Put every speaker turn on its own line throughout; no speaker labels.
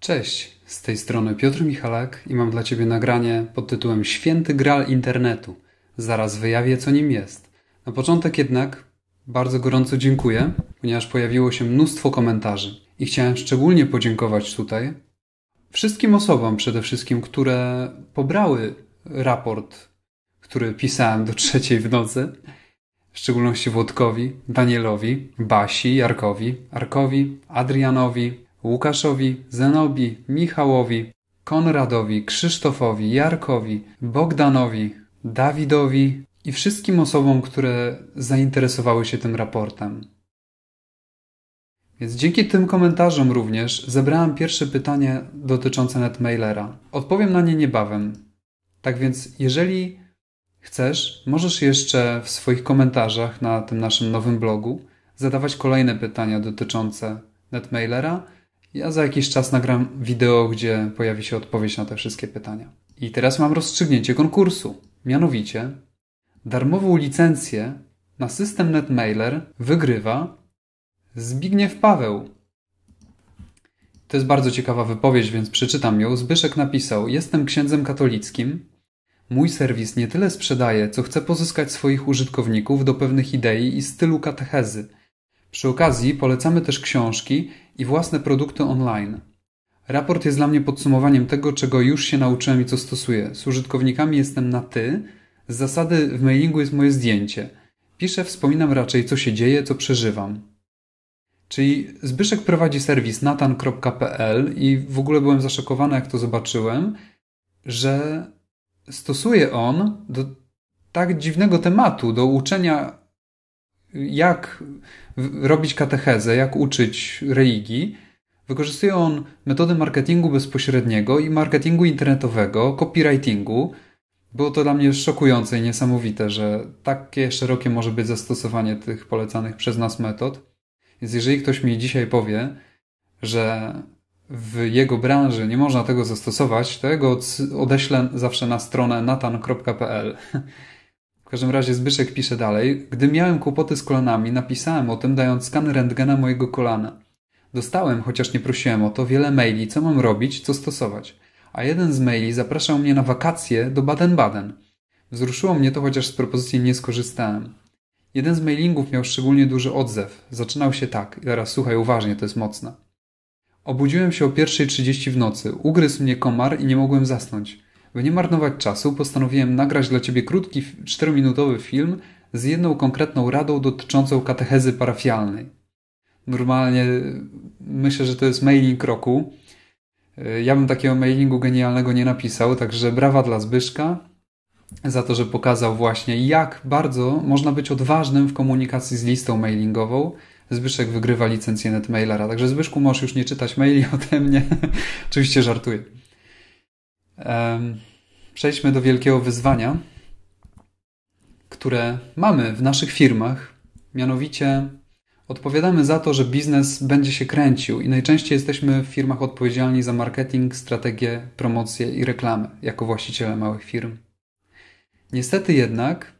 Cześć, z tej strony Piotr Michalak i mam dla Ciebie nagranie pod tytułem Święty Gral Internetu. Zaraz wyjawię, co nim jest. Na początek jednak bardzo gorąco dziękuję, ponieważ pojawiło się mnóstwo komentarzy i chciałem szczególnie podziękować tutaj wszystkim osobom przede wszystkim, które pobrały raport, który pisałem do trzeciej w nocy, w szczególności Włodkowi, Danielowi, Basi, Jarkowi, Arkowi, Adrianowi, Łukaszowi, Zenobi, Michałowi, Konradowi, Krzysztofowi, Jarkowi, Bogdanowi, Dawidowi i wszystkim osobom, które zainteresowały się tym raportem. Więc dzięki tym komentarzom również zebrałem pierwsze pytanie dotyczące netmailera. Odpowiem na nie niebawem. Tak więc, jeżeli chcesz, możesz jeszcze w swoich komentarzach na tym naszym nowym blogu zadawać kolejne pytania dotyczące netmailera ja za jakiś czas nagram wideo, gdzie pojawi się odpowiedź na te wszystkie pytania. I teraz mam rozstrzygnięcie konkursu. Mianowicie, darmową licencję na system NetMailer wygrywa Zbigniew Paweł. To jest bardzo ciekawa wypowiedź, więc przeczytam ją. Zbyszek napisał: Jestem księdzem katolickim. Mój serwis nie tyle sprzedaje, co chce pozyskać swoich użytkowników do pewnych idei i stylu katechezy przy okazji polecamy też książki i własne produkty online. Raport jest dla mnie podsumowaniem tego, czego już się nauczyłem i co stosuję. Z użytkownikami jestem na ty. Z zasady w mailingu jest moje zdjęcie. Piszę, wspominam raczej, co się dzieje, co przeżywam. Czyli Zbyszek prowadzi serwis natan.pl i w ogóle byłem zaszokowany, jak to zobaczyłem, że stosuje on do tak dziwnego tematu, do uczenia jak robić katechezę, jak uczyć religii, wykorzystuje on metody marketingu bezpośredniego i marketingu internetowego, copywritingu. Było to dla mnie szokujące i niesamowite, że takie szerokie może być zastosowanie tych polecanych przez nas metod. Więc jeżeli ktoś mi dzisiaj powie, że w jego branży nie można tego zastosować, to go odeślę zawsze na stronę natan.pl W każdym razie Zbyszek pisze dalej. Gdy miałem kłopoty z kolanami, napisałem o tym, dając skan rentgena mojego kolana. Dostałem, chociaż nie prosiłem o to, wiele maili, co mam robić, co stosować. A jeden z maili zapraszał mnie na wakacje do Baden-Baden. Wzruszyło mnie to, chociaż z propozycji nie skorzystałem. Jeden z mailingów miał szczególnie duży odzew. Zaczynał się tak. I teraz słuchaj uważnie, to jest mocne. Obudziłem się o 1.30 w nocy. Ugryzł mnie komar i nie mogłem zasnąć. By nie marnować czasu, postanowiłem nagrać dla Ciebie krótki, 4-minutowy film z jedną konkretną radą dotyczącą katechezy parafialnej. Normalnie myślę, że to jest mailing roku. Ja bym takiego mailingu genialnego nie napisał, także brawa dla Zbyszka za to, że pokazał właśnie, jak bardzo można być odważnym w komunikacji z listą mailingową. Zbyszek wygrywa licencję netmailera, także Zbyszku możesz już nie czytać maili ode mnie. Oczywiście żartuję. Przejdźmy do wielkiego wyzwania, które mamy w naszych firmach. Mianowicie odpowiadamy za to, że biznes będzie się kręcił i najczęściej jesteśmy w firmach odpowiedzialni za marketing, strategię, promocję i reklamę jako właściciele małych firm. Niestety jednak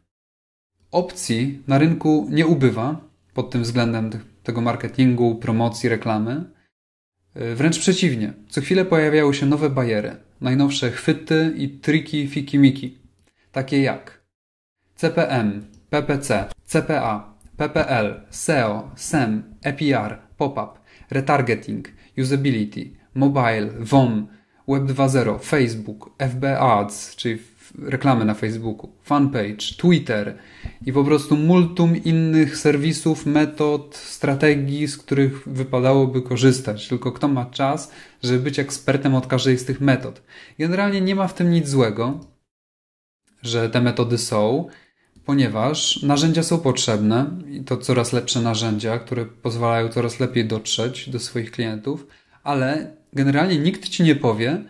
opcji na rynku nie ubywa pod tym względem tego marketingu, promocji, reklamy. Wręcz przeciwnie, co chwilę pojawiają się nowe bariery najnowsze chwyty i triki fikimiki, takie jak CPM, PPC, CPA, PPL, SEO, SEM, EPR, pop-up, retargeting, usability, mobile, WOM, Web 2.0, Facebook, FB Ads, czyli reklamy na Facebooku, fanpage, Twitter i po prostu multum innych serwisów, metod, strategii, z których wypadałoby korzystać. Tylko kto ma czas, żeby być ekspertem od każdej z tych metod. Generalnie nie ma w tym nic złego, że te metody są, ponieważ narzędzia są potrzebne i to coraz lepsze narzędzia, które pozwalają coraz lepiej dotrzeć do swoich klientów, ale generalnie nikt ci nie powie,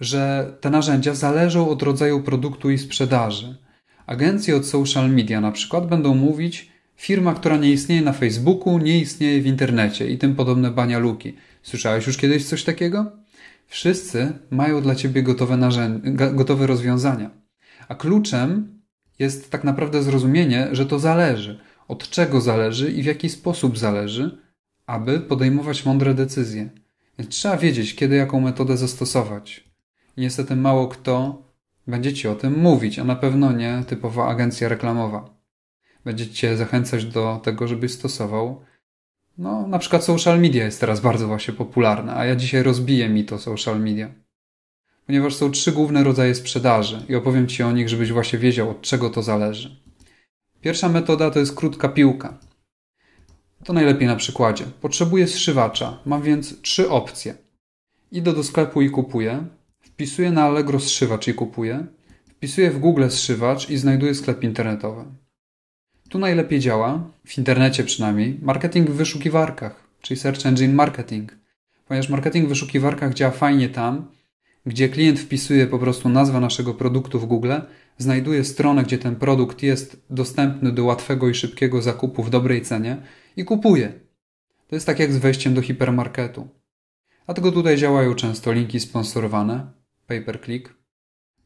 że te narzędzia zależą od rodzaju produktu i sprzedaży. Agencje od social media na przykład będą mówić, firma, która nie istnieje na Facebooku, nie istnieje w internecie i tym podobne banialuki. Słyszałeś już kiedyś coś takiego? Wszyscy mają dla ciebie gotowe, narzędzia, gotowe rozwiązania. A kluczem jest tak naprawdę zrozumienie, że to zależy. Od czego zależy i w jaki sposób zależy, aby podejmować mądre decyzje. Więc trzeba wiedzieć, kiedy jaką metodę zastosować. Niestety mało kto będzie ci o tym mówić, a na pewno nie typowa agencja reklamowa. Będzie cię zachęcać do tego, żebyś stosował. No, na przykład social media jest teraz bardzo właśnie popularne, a ja dzisiaj rozbiję mi to social media. Ponieważ są trzy główne rodzaje sprzedaży i opowiem ci o nich, żebyś właśnie wiedział, od czego to zależy. Pierwsza metoda to jest krótka piłka. To najlepiej na przykładzie. Potrzebuję zszywacza, mam więc trzy opcje. Idę do sklepu i kupuję, wpisuję na Allegro zszywacz i kupuję, wpisuję w Google zszywacz i znajduję sklep internetowy. Tu najlepiej działa, w internecie przynajmniej, marketing w wyszukiwarkach, czyli search engine marketing. Ponieważ marketing w wyszukiwarkach działa fajnie tam, gdzie klient wpisuje po prostu nazwę naszego produktu w Google, znajduje stronę, gdzie ten produkt jest dostępny do łatwego i szybkiego zakupu w dobrej cenie i kupuje. To jest tak jak z wejściem do hipermarketu. Dlatego tutaj działają często linki sponsorowane, pay per click,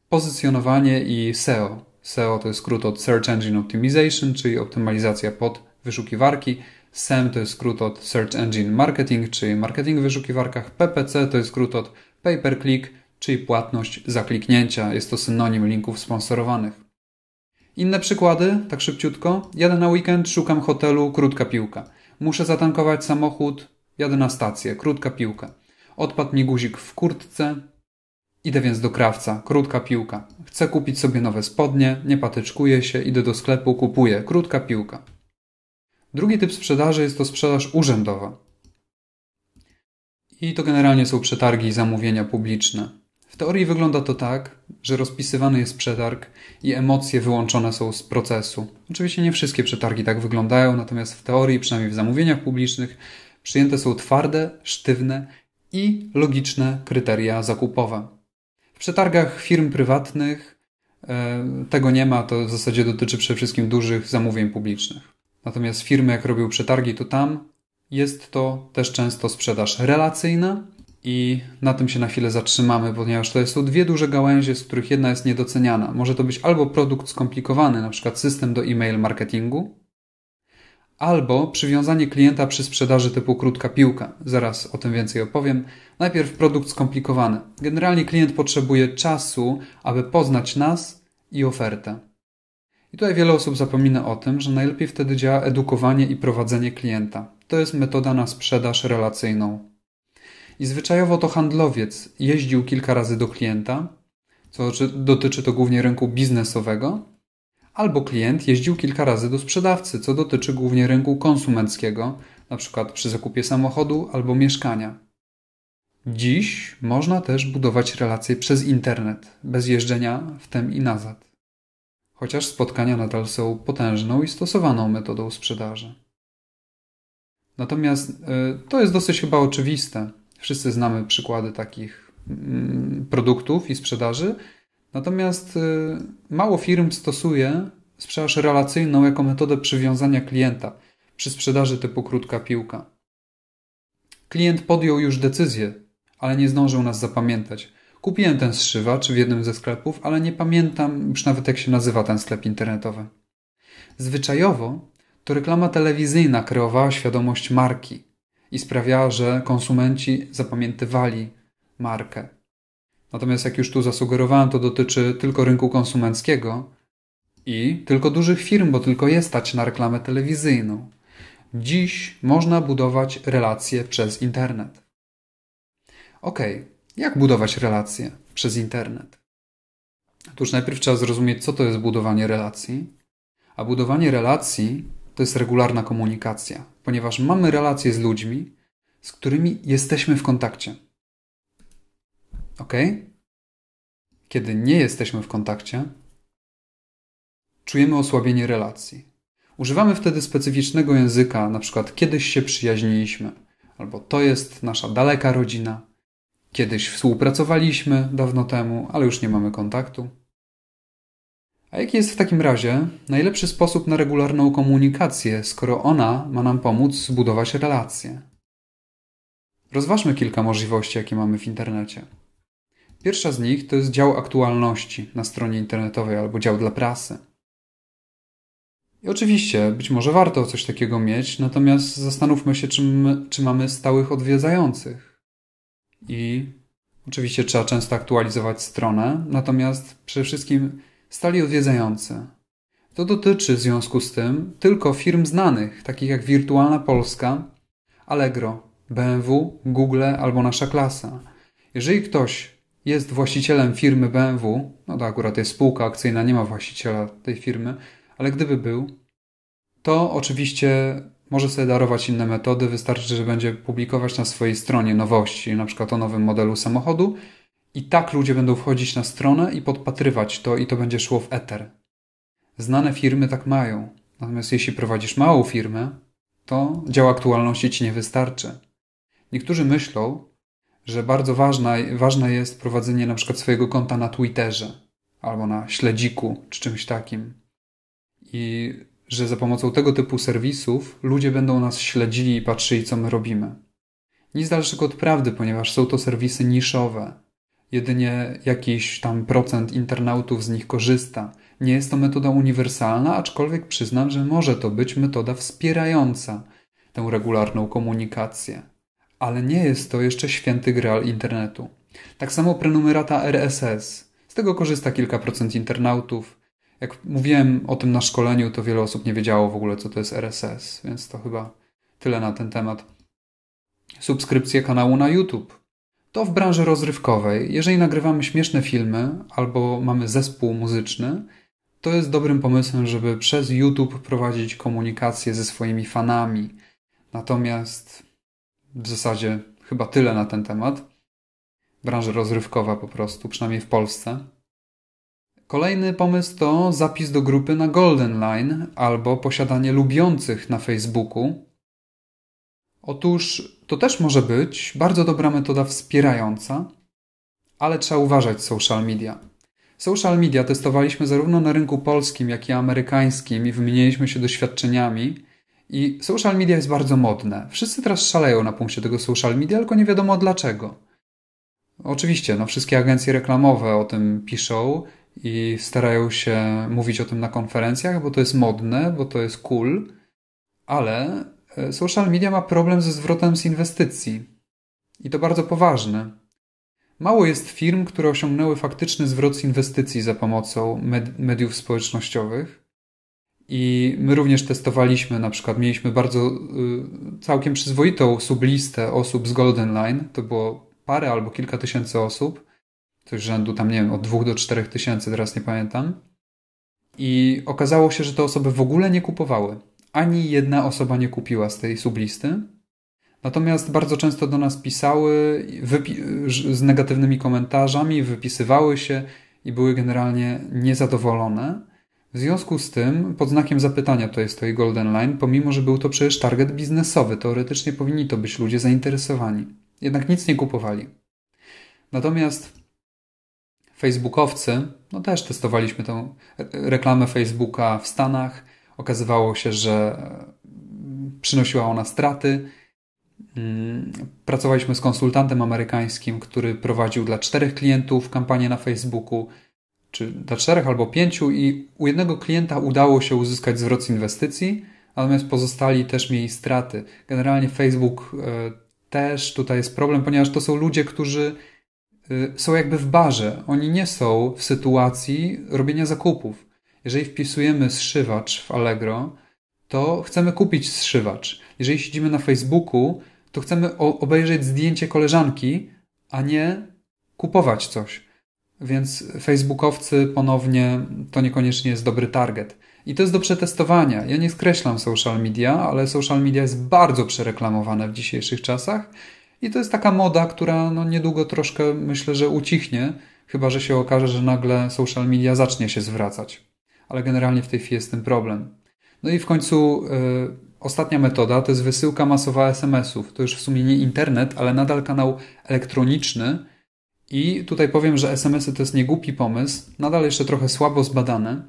pozycjonowanie i SEO. SEO to jest skrót od Search Engine Optimization, czyli optymalizacja pod wyszukiwarki. SEM to jest skrót od Search Engine Marketing, czyli marketing w wyszukiwarkach. PPC to jest skrót od pay per click, czyli płatność za kliknięcia. Jest to synonim linków sponsorowanych. Inne przykłady, tak szybciutko. Jadę na weekend, szukam hotelu, krótka piłka. Muszę zatankować samochód, jadę na stację, krótka piłka. Odpadł mi guzik w kurtce, idę więc do krawca, krótka piłka. Chcę kupić sobie nowe spodnie, nie patyczkuję się, idę do sklepu, kupuję, krótka piłka. Drugi typ sprzedaży jest to sprzedaż urzędowa. I to generalnie są przetargi i zamówienia publiczne teorii wygląda to tak, że rozpisywany jest przetarg i emocje wyłączone są z procesu. Oczywiście nie wszystkie przetargi tak wyglądają, natomiast w teorii, przynajmniej w zamówieniach publicznych, przyjęte są twarde, sztywne i logiczne kryteria zakupowe. Przetargach firm prywatnych e, tego nie ma, to w zasadzie dotyczy przede wszystkim dużych zamówień publicznych. Natomiast firmy, jak robią przetargi, to tam jest to też często sprzedaż relacyjna, i na tym się na chwilę zatrzymamy, ponieważ to są dwie duże gałęzie, z których jedna jest niedoceniana. Może to być albo produkt skomplikowany, na przykład system do e-mail marketingu, albo przywiązanie klienta przy sprzedaży typu krótka piłka. Zaraz o tym więcej opowiem. Najpierw produkt skomplikowany. Generalnie klient potrzebuje czasu, aby poznać nas i ofertę. I tutaj wiele osób zapomina o tym, że najlepiej wtedy działa edukowanie i prowadzenie klienta. To jest metoda na sprzedaż relacyjną. I zwyczajowo to handlowiec jeździł kilka razy do klienta, co dotyczy to głównie rynku biznesowego, albo klient jeździł kilka razy do sprzedawcy, co dotyczy głównie rynku konsumenckiego, np. przy zakupie samochodu albo mieszkania. Dziś można też budować relacje przez internet, bez jeżdżenia w tem i nazad. Chociaż spotkania nadal są potężną i stosowaną metodą sprzedaży. Natomiast y, to jest dosyć chyba oczywiste. Wszyscy znamy przykłady takich mm, produktów i sprzedaży. Natomiast y, mało firm stosuje sprzedaż relacyjną jako metodę przywiązania klienta przy sprzedaży typu krótka piłka. Klient podjął już decyzję, ale nie zdążył nas zapamiętać. Kupiłem ten zszywacz w jednym ze sklepów, ale nie pamiętam już nawet jak się nazywa ten sklep internetowy. Zwyczajowo to reklama telewizyjna kreowała świadomość marki i sprawiała, że konsumenci zapamiętywali markę. Natomiast jak już tu zasugerowałem, to dotyczy tylko rynku konsumenckiego i tylko dużych firm, bo tylko jest stać na reklamę telewizyjną. Dziś można budować relacje przez internet. Ok, jak budować relacje przez internet? Otóż najpierw trzeba zrozumieć, co to jest budowanie relacji. A budowanie relacji to jest regularna komunikacja, ponieważ mamy relacje z ludźmi, z którymi jesteśmy w kontakcie. Ok? Kiedy nie jesteśmy w kontakcie, czujemy osłabienie relacji. Używamy wtedy specyficznego języka, na przykład kiedyś się przyjaźniliśmy, albo to jest nasza daleka rodzina, kiedyś współpracowaliśmy dawno temu, ale już nie mamy kontaktu. A jaki jest w takim razie najlepszy sposób na regularną komunikację, skoro ona ma nam pomóc zbudować relacje? Rozważmy kilka możliwości, jakie mamy w internecie. Pierwsza z nich to jest dział aktualności na stronie internetowej albo dział dla prasy. I oczywiście, być może warto coś takiego mieć, natomiast zastanówmy się, czy, my, czy mamy stałych odwiedzających. i oczywiście trzeba często aktualizować stronę, natomiast przede wszystkim stali odwiedzający. To dotyczy w związku z tym tylko firm znanych, takich jak Wirtualna Polska, Allegro, BMW, Google albo nasza klasa. Jeżeli ktoś jest właścicielem firmy BMW, no to akurat jest spółka akcyjna, nie ma właściciela tej firmy, ale gdyby był, to oczywiście może sobie darować inne metody. Wystarczy, że będzie publikować na swojej stronie nowości, na przykład o nowym modelu samochodu, i tak ludzie będą wchodzić na stronę i podpatrywać to, i to będzie szło w eter. Znane firmy tak mają. Natomiast jeśli prowadzisz małą firmę, to dział aktualności ci nie wystarczy. Niektórzy myślą, że bardzo ważna, ważne jest prowadzenie na przykład swojego konta na Twitterze albo na śledziku czy czymś takim. I że za pomocą tego typu serwisów ludzie będą nas śledzili i patrzyli, co my robimy. Nic dalszego od prawdy, ponieważ są to serwisy niszowe. Jedynie jakiś tam procent internautów z nich korzysta. Nie jest to metoda uniwersalna, aczkolwiek przyznam, że może to być metoda wspierająca tę regularną komunikację. Ale nie jest to jeszcze święty graal internetu. Tak samo prenumerata RSS. Z tego korzysta kilka procent internautów. Jak mówiłem o tym na szkoleniu, to wiele osób nie wiedziało w ogóle, co to jest RSS, więc to chyba tyle na ten temat. Subskrypcje kanału na YouTube. To w branży rozrywkowej. Jeżeli nagrywamy śmieszne filmy albo mamy zespół muzyczny, to jest dobrym pomysłem, żeby przez YouTube prowadzić komunikację ze swoimi fanami. Natomiast w zasadzie chyba tyle na ten temat. Branża rozrywkowa po prostu, przynajmniej w Polsce. Kolejny pomysł to zapis do grupy na Golden Line albo posiadanie lubiących na Facebooku. Otóż to też może być bardzo dobra metoda wspierająca, ale trzeba uważać social media. Social media testowaliśmy zarówno na rynku polskim, jak i amerykańskim i wymieniliśmy się doświadczeniami. I social media jest bardzo modne. Wszyscy teraz szaleją na punkcie tego social media, tylko nie wiadomo dlaczego. Oczywiście, no wszystkie agencje reklamowe o tym piszą i starają się mówić o tym na konferencjach, bo to jest modne, bo to jest cool, ale e, social media ma problem ze zwrotem z inwestycji. I to bardzo poważny. Mało jest firm, które osiągnęły faktyczny zwrot z inwestycji za pomocą med mediów społecznościowych. I my również testowaliśmy, na przykład mieliśmy bardzo y, całkiem przyzwoitą sublistę osób z Golden Line. To było parę albo kilka tysięcy osób coś rzędu tam, nie wiem, od 2 do 4 tysięcy, teraz nie pamiętam. I okazało się, że te osoby w ogóle nie kupowały. Ani jedna osoba nie kupiła z tej sublisty. Natomiast bardzo często do nas pisały z negatywnymi komentarzami, wypisywały się i były generalnie niezadowolone. W związku z tym, pod znakiem zapytania to jest to i Golden Line, pomimo że był to przecież target biznesowy, teoretycznie powinni to być ludzie zainteresowani. Jednak nic nie kupowali. Natomiast Facebookowcy, no też testowaliśmy tę reklamę Facebooka w Stanach. Okazywało się, że mm, przynosiła ona straty. Mm, pracowaliśmy z konsultantem amerykańskim, który prowadził dla czterech klientów kampanię na Facebooku, czy dla czterech albo pięciu, i u jednego klienta udało się uzyskać zwrot z inwestycji, natomiast pozostali też mieli straty. Generalnie Facebook e, też tutaj jest problem, ponieważ to są ludzie, którzy Y, są jakby w barze. Oni nie są w sytuacji robienia zakupów. Jeżeli wpisujemy zszywacz w Allegro, to chcemy kupić zszywacz. Jeżeli siedzimy na Facebooku, to chcemy obejrzeć zdjęcie koleżanki, a nie kupować coś. Więc facebookowcy ponownie to niekoniecznie jest dobry target. I to jest do przetestowania. Ja nie skreślam social media, ale social media jest bardzo przereklamowane w dzisiejszych czasach i to jest taka moda, która no niedługo troszkę myślę, że ucichnie, chyba że się okaże, że nagle social media zacznie się zwracać. Ale generalnie w tej chwili jest ten problem. No i w końcu yy, ostatnia metoda to jest wysyłka masowa SMS-ów. To już w sumie nie internet, ale nadal kanał elektroniczny. I tutaj powiem, że SMS-y to jest niegłupi pomysł, nadal jeszcze trochę słabo zbadane,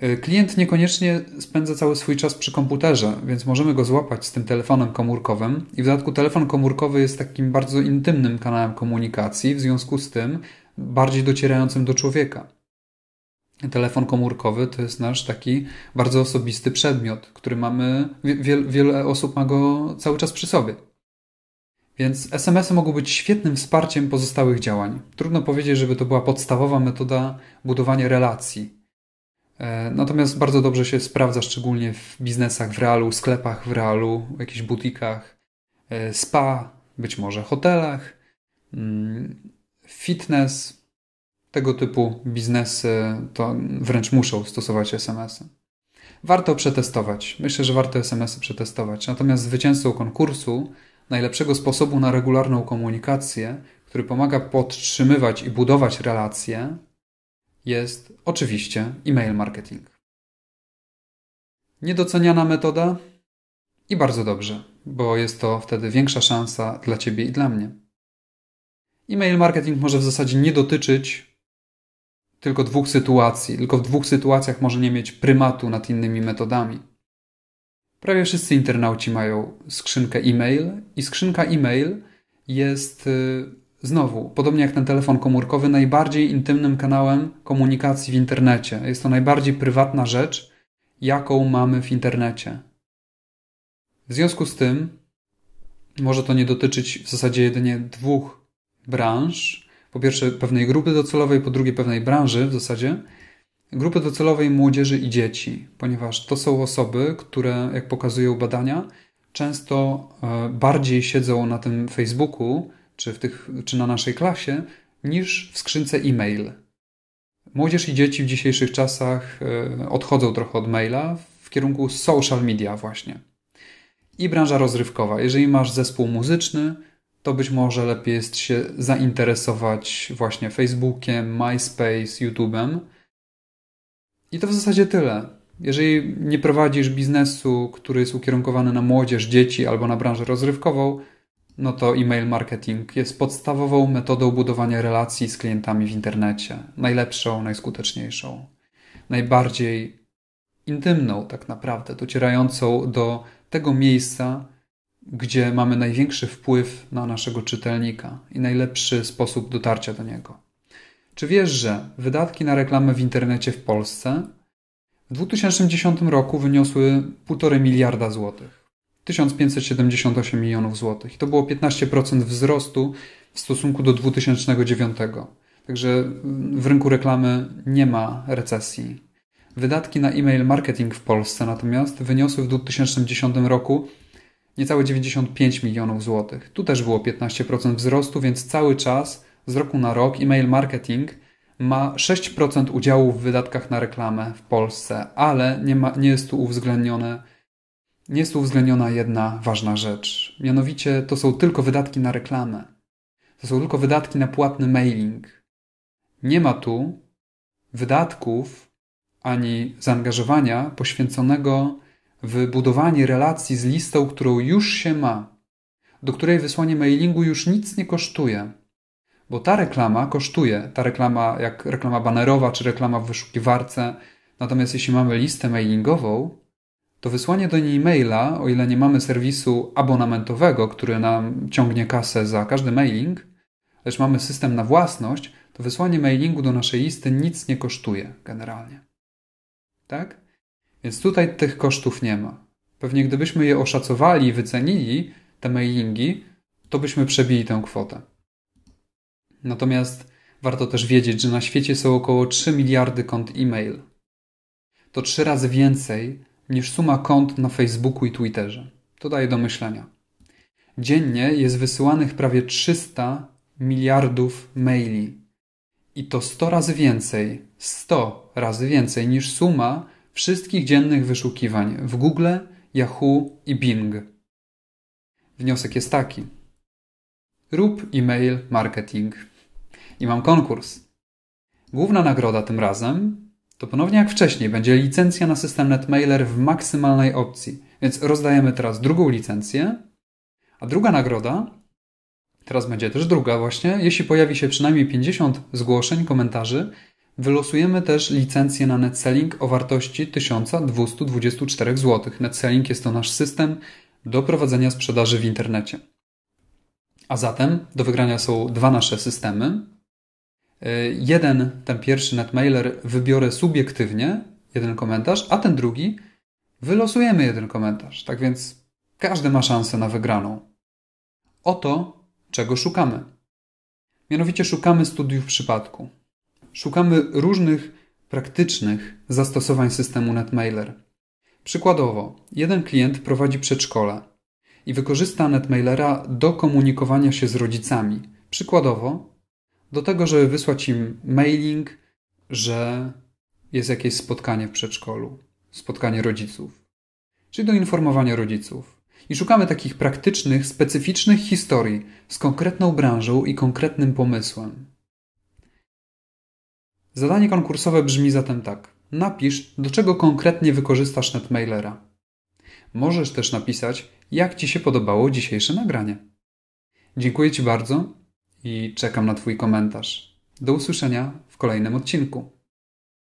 E, klient niekoniecznie spędza cały swój czas przy komputerze, więc możemy go złapać z tym telefonem komórkowym. I w dodatku telefon komórkowy jest takim bardzo intymnym kanałem komunikacji, w związku z tym bardziej docierającym do człowieka. Telefon komórkowy to jest nasz taki bardzo osobisty przedmiot, który mamy, wiele osób ma go cały czas przy sobie. Więc SMS-y mogą być świetnym wsparciem pozostałych działań. Trudno powiedzieć, żeby to była podstawowa metoda budowania relacji. E, natomiast bardzo dobrze się sprawdza, szczególnie w biznesach w realu, sklepach w realu, jakichś butikach, e, spa, być może hotelach, mm, fitness. Tego typu biznesy to wręcz muszą stosować SMS-y. Warto przetestować. Myślę, że warto SMS-y przetestować. Natomiast zwycięzcą konkursu najlepszego sposobu na regularną komunikację, który pomaga podtrzymywać i budować relacje, jest oczywiście e-mail marketing. Niedoceniana metoda i bardzo dobrze, bo jest to wtedy większa szansa dla Ciebie i dla mnie. E-mail marketing może w zasadzie nie dotyczyć tylko dwóch sytuacji, tylko w dwóch sytuacjach może nie mieć prymatu nad innymi metodami. Prawie wszyscy internauci mają skrzynkę e-mail i skrzynka e-mail jest y, znowu, podobnie jak ten telefon komórkowy, najbardziej intymnym kanałem komunikacji w internecie. Jest to najbardziej prywatna rzecz, jaką mamy w internecie. W związku z tym może to nie dotyczyć w zasadzie jedynie dwóch branż. Po pierwsze pewnej grupy docelowej, po drugie pewnej branży w zasadzie, grupy docelowej młodzieży i dzieci, ponieważ to są osoby, które, jak pokazują badania, często e, bardziej siedzą na tym Facebooku czy, w tych, czy na naszej klasie niż w skrzynce e-mail. Młodzież i dzieci w dzisiejszych czasach e, odchodzą trochę od maila w kierunku social media właśnie. I branża rozrywkowa. Jeżeli masz zespół muzyczny, to być może lepiej jest się zainteresować właśnie Facebookiem, MySpace, YouTube'em, i to w zasadzie tyle. Jeżeli nie prowadzisz biznesu, który jest ukierunkowany na młodzież, dzieci albo na branżę rozrywkową, no to e-mail marketing jest podstawową metodą budowania relacji z klientami w internecie. Najlepszą, najskuteczniejszą, najbardziej intymną, tak naprawdę, docierającą do tego miejsca, gdzie mamy największy wpływ na naszego czytelnika i najlepszy sposób dotarcia do niego. Czy wiesz, że wydatki na reklamę w internecie w Polsce w 2010 roku wyniosły 1,5 miliarda złotych? 1578 milionów złotych. To było 15% wzrostu w stosunku do 2009. Także w rynku reklamy nie ma recesji. Wydatki na e-mail marketing w Polsce natomiast wyniosły w 2010 roku niecałe 95 milionów złotych. Tu też było 15% wzrostu, więc cały czas z roku na rok e-mail marketing ma 6% udziału w wydatkach na reklamę w Polsce, ale nie, ma, nie jest tu uwzględnione nie jest tu uwzględniona jedna ważna rzecz. Mianowicie to są tylko wydatki na reklamę. To są tylko wydatki na płatny mailing. Nie ma tu wydatków ani zaangażowania poświęconego w budowanie relacji z listą, którą już się ma, do której wysłanie mailingu już nic nie kosztuje. Bo ta reklama kosztuje, ta reklama jak reklama banerowa czy reklama w wyszukiwarce. Natomiast jeśli mamy listę mailingową, to wysłanie do niej maila, o ile nie mamy serwisu abonamentowego, który nam ciągnie kasę za każdy mailing, lecz mamy system na własność, to wysłanie mailingu do naszej listy nic nie kosztuje generalnie. Tak? Więc tutaj tych kosztów nie ma. Pewnie gdybyśmy je oszacowali i wycenili, te mailingi, to byśmy przebili tę kwotę. Natomiast warto też wiedzieć, że na świecie są około 3 miliardy kont e-mail. To trzy razy więcej niż suma kont na Facebooku i Twitterze. To daje do myślenia. Dziennie jest wysyłanych prawie 300 miliardów maili. I to 100 razy więcej, 100 razy więcej niż suma wszystkich dziennych wyszukiwań w Google, Yahoo i Bing. Wniosek jest taki. Rób e-mail marketing. I mam konkurs. Główna nagroda tym razem to ponownie jak wcześniej będzie licencja na system NetMailer w maksymalnej opcji. Więc rozdajemy teraz drugą licencję, a druga nagroda, teraz będzie też druga właśnie, jeśli pojawi się przynajmniej 50 zgłoszeń, komentarzy, wylosujemy też licencję na NetSelling o wartości 1224 zł. NetSelling jest to nasz system do prowadzenia sprzedaży w internecie. A zatem do wygrania są dwa nasze systemy. Y, jeden, ten pierwszy netmailer wybiorę subiektywnie, jeden komentarz, a ten drugi wylosujemy jeden komentarz. Tak więc każdy ma szansę na wygraną. o to, czego szukamy. Mianowicie szukamy studiów przypadku. Szukamy różnych praktycznych zastosowań systemu NetMailer. Przykładowo, jeden klient prowadzi przedszkole i wykorzysta NetMailera do komunikowania się z rodzicami. Przykładowo, do tego, żeby wysłać im mailing, że jest jakieś spotkanie w przedszkolu, spotkanie rodziców, czyli do informowania rodziców. I szukamy takich praktycznych, specyficznych historii z konkretną branżą i konkretnym pomysłem. Zadanie konkursowe brzmi zatem tak. Napisz, do czego konkretnie wykorzystasz netmailera. Możesz też napisać, jak Ci się podobało dzisiejsze nagranie. Dziękuję Ci bardzo i czekam na Twój komentarz. Do usłyszenia w kolejnym odcinku.